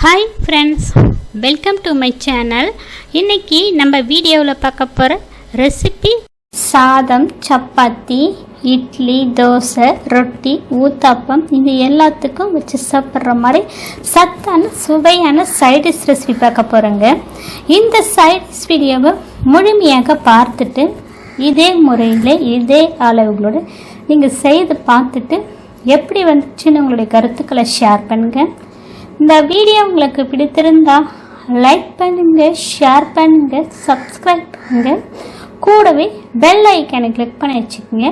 Hi friends welcome to my channel இன்னைக்கு நம்ம வீடியோவில் பார்க்க போகிற ரெசிபி சாதம் சப்பாத்தி இட்லி தோசை ரொட்டி ஊத்தாப்பம் இது எல்லாத்துக்கும் வச்சு சாப்பிட்ற மாதிரி சத்தான சுவையான சைடிஷ் ரெசிபி பார்க்க போகிறோங்க இந்த சைடிஷ் வீடியோவை முழுமையாக பார்த்துட்டு இதே முறையில் இதே அளவுகளோடு நீங்கள் செய்து பார்த்துட்டு எப்படி வந்துச்சுன்னு உங்களுடைய கருத்துக்களை ஷேர் பண்ணுங்கள் இந்த வீடியோ உங்களுக்கு பிடித்திருந்தா லைக் பண்ணுங்க ஷேர் பண்ணுங்க சப்ஸ்கிரைப் பண்ணுங்க. கூடவே பெல் ஐக்கனை கிளிக் பண்ணி வச்சுக்கோங்க.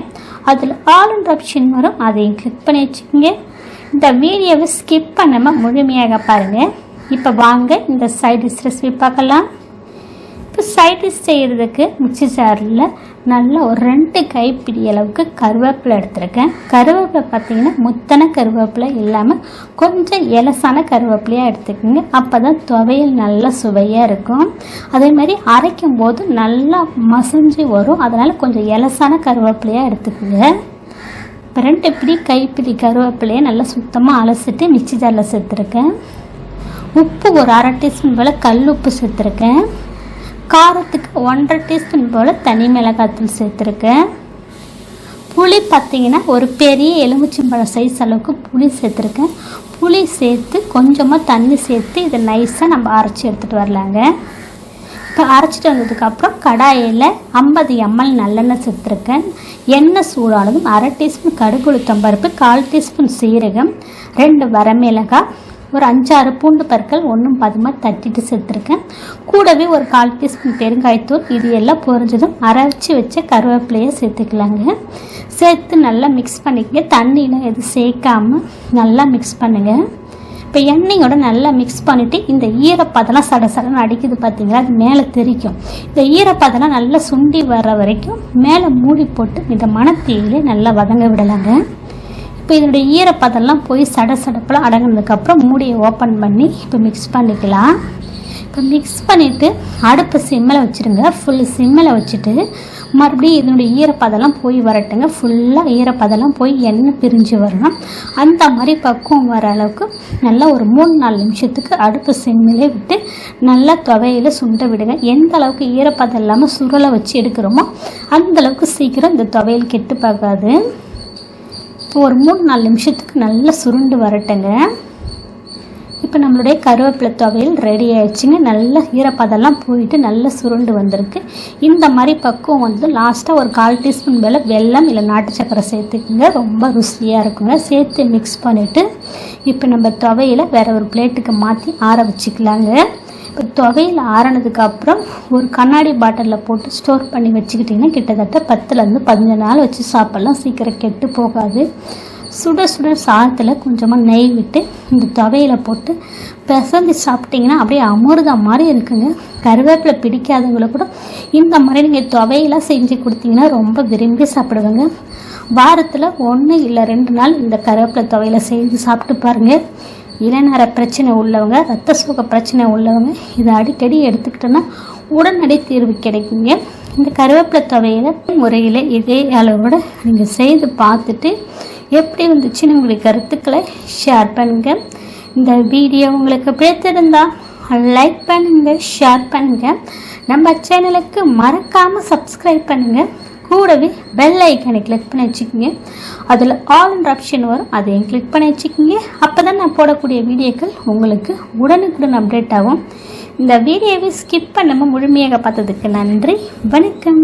அதில் ஆல் அண்ட் ஆப்ஷன் வரும் அதையும் கிளிக் பண்ணி வச்சுக்கோங்க. இந்த வீடியோவை ஸ்கிப் பண்ணாமல் முழுமையாக பாருங்கள் இப்போ வாங்க இந்த சைடு ரெசிபி பார்க்கலாம். இப்போ சைடிஷ் செய்கிறதுக்கு மிக்சி ஜாரில் நல்லா ஒரு ரெண்டு கைப்பிடி அளவுக்கு கருவேப்பிலை எடுத்திருக்கேன். கருவேப்பிலை பார்த்தீங்கன்னா முத்தன கருவேப்பிலை இல்லாமல் கொஞ்சம் இலசான கருவேப்பிலையாக எடுத்துக்கோங்க. அப்போ தான் துவையல் நல்லா சுவையாக இருக்கும். அதே மாதிரி அரைக்கும் போது நல்லா மசிஞ்சு வரும். அதனால் கொஞ்சம் இலசான கருவேப்பிலையாக எடுத்துக்கோங்க. இப்போ ரெண்டு பிடி கைப்பிடி கருவேப்பிலையை நல்லா சுத்தமாக அலசிட்டு மிக்சி ஜாரில் சேர்த்துருக்கேன். உப்பு ஒரு அரை டீஸ்பூன் போல் கல் உப்பு சேர்த்துருக்கேன். காரத்துக்கு ஒன்றரை டீஸ்பூன் போல் தனி மிளகாத்தூள் சேர்த்துருக்கேன். புளி பார்த்திங்கன்னா ஒரு பெரிய எலுமிச்சம்பழம் சைஸ் அளவுக்கு புளி சேர்த்துருக்கேன். புளி சேர்த்து கொஞ்சமாக தண்ணி சேர்த்து இதை நைஸாக நம்ம அரைச்சி எடுத்துகிட்டு வரலாங்க. இப்போ அரைச்சிட்டு வந்ததுக்கப்புறம் கடாயில் ஐம்பது எம்எல் நல்லெண்ணெய் சேர்த்துருக்கேன். எண்ணெய் சூடானதும் அரை டீஸ்பூன் கடுகுளுத்தம்பருப்பு பருப்பு கால் டீஸ்பூன் சீரகம் ரெண்டு வரமிளகாய் ஒரு அஞ்சாறு பூண்டு பற்கள் ஒன்றும் பதமாக தட்டிட்டு சேர்த்துருக்கேன் கூடவே ஒரு கால் டீஸ்பூன் பெருங்காயத்தூள் இது எல்லாம் பொரிஞ்சதும் அரைச்சி வச்ச கருவேப்பிலையை சேர்த்துக்கலாங்க. சேர்த்து நல்லா மிக்ஸ் பண்ணிக்கங்க. தண்ணியில் எதுவும் சேர்க்காமல் நல்லா மிக்ஸ் பண்ணுங்கள் இப்போ எண்ணெயோட நல்லா மிக்ஸ் பண்ணிவிட்டு இந்த ஈரப்பதெல்லாம் சட சடன்னு அடிக்குது பார்த்தீங்களா அது மேலே தெரிக்கும். இந்த ஈரப்பதெல்லாம் நல்லா சுண்டி வர்ற வரைக்கும் மேலே மூடி போட்டு இந்த மணத்தீயிலே நல்லா வதங்க விடலாங்க. இப்போ இதனுடைய ஈரப்பதெல்லாம் போய் சட சடப்பில் அடங்கினதுக்கப்புறம் மூடியை ஓப்பன் பண்ணி இப்போ மிக்ஸ் பண்ணிக்கலாம். இப்போ மிக்ஸ் பண்ணிவிட்டு அடுப்பு சிம்மில் வச்சுருங்க. ஃபுல் சிம்மில் வச்சுட்டு மறுபடியும் இதனுடைய ஈரப்பதெல்லாம் போய் வரட்டுங்க. ஃபுல்லாக ஈரப்பதெல்லாம் போய் எண்ணெய் பிரிஞ்சு வரணும். அந்த மாதிரி பக்குவம் வர அளவுக்கு நல்லா ஒரு மூணு நாலு நிமிஷத்துக்கு அடுப்பு சிம்மிலே விட்டு நல்லா துவையில் சுண்ட விடுங்க. எந்த அளவுக்கு ஈரப்பதம் இல்லாமல் சுருளை வச்சு எடுக்கிறோமோ அந்த அளவுக்கு சீக்கிரம் இந்த துவையல் கெட்டு பார்க்காது இப்போ ஒரு மூணு நாலு நிமிஷத்துக்கு நல்லா சுருண்டு வரட்டுங்க. இப்போ நம்மளுடைய கருவேப்பிலை துவையல் ரெடி ஆயிடுச்சுங்க. நல்ல ஈரப்பதெல்லாம் போயிட்டு நல்லா சுருண்டு வந்திருக்கு. இந்த மாதிரி பக்குவம் வந்து லாஸ்ட்டாக ஒரு கால் டீஸ்பூன் மேலே வெல்லம் இல்லை நாட்டு சக்கரை சேர்த்துக்குங்க. ரொம்ப ருசியாக இருக்குங்க. சேர்த்து மிக்ஸ் பண்ணிவிட்டு இப்போ நம்ம துவையில் வேறு ஒரு பிளேட்டுக்கு மாற்றி ஆற வச்சுக்கலாங்க. துவையில் ஆறினதுக்கு அப்புறம் ஒரு கண்ணாடி பாட்டிலில் போட்டு ஸ்டோர் பண்ணி வச்சுக்கிட்டிங்கன்னா கிட்டத்தட்ட பத்துலேருந்து பதினஞ்சு நாள் வச்சு சாப்பிட்லாம். சீக்கிரம் கெட்டு போகாது. சுட சுட சாதத்தில் கொஞ்சமாக நெய் விட்டு இந்த துவையில் போட்டு பிசைஞ்சு சாப்பிட்டிங்கன்னா அப்படியே அமிர்தம் மாதிரி இருக்குங்க. கருவேப்பிலை பிடிக்காதவங்கள கூட இந்த மாதிரி நீங்கள் துவையெல்லாம் செஞ்சு கொடுத்தீங்கன்னா ரொம்ப விரும்பி சாப்பிடுவாங்க. வாரத்தில் ஒன்று இல்லை ரெண்டு நாள் இந்த கருவேப்பிலை துவையில் செஞ்சு சாப்பிட்டு பாருங்கள் இளநர பிரச்சனை உள்ளவங்க ரத்த சோக பிரச்சனை உள்ளவங்க இதை அடிக்கடி எடுத்துக்கிட்டோன்னா உடனடி தீர்வு கிடைக்குங்க. இந்த கருவேப்பிலை துவையில முறையில் இதே அளவோட நீங்கள் செய்து பார்த்துட்டு எப்படி வந்துச்சுன்னு உங்களுக்கு கருத்துக்களை ஷேர் பண்ணுங்கள் இந்த வீடியோ உங்களுக்கு பிடித்திருந்தா லைக் பண்ணுங்கள் ஷேர் பண்ணுங்கள் நம்ம சேனலுக்கு மறக்காமல் சப்ஸ்கிரைப் பண்ணுங்கள் கூடவே பெல் ஐக்கனை கிளிக் பண்ணி வச்சுக்கோங்க. அதில் ஆல் அண்ட் ஆப்ஷன் வரும். அதையும் கிளிக் பண்ணி வச்சுக்கோங்க. அப்போ தான் நான் போடக்கூடிய வீடியோக்கள் உங்களுக்கு உடனுக்குடன் அப்டேட் ஆகும். இந்த வீடியோவை ஸ்கிப் பண்ணாமல் முழுமையாக பார்த்ததுக்கு நன்றி. வணக்கம்.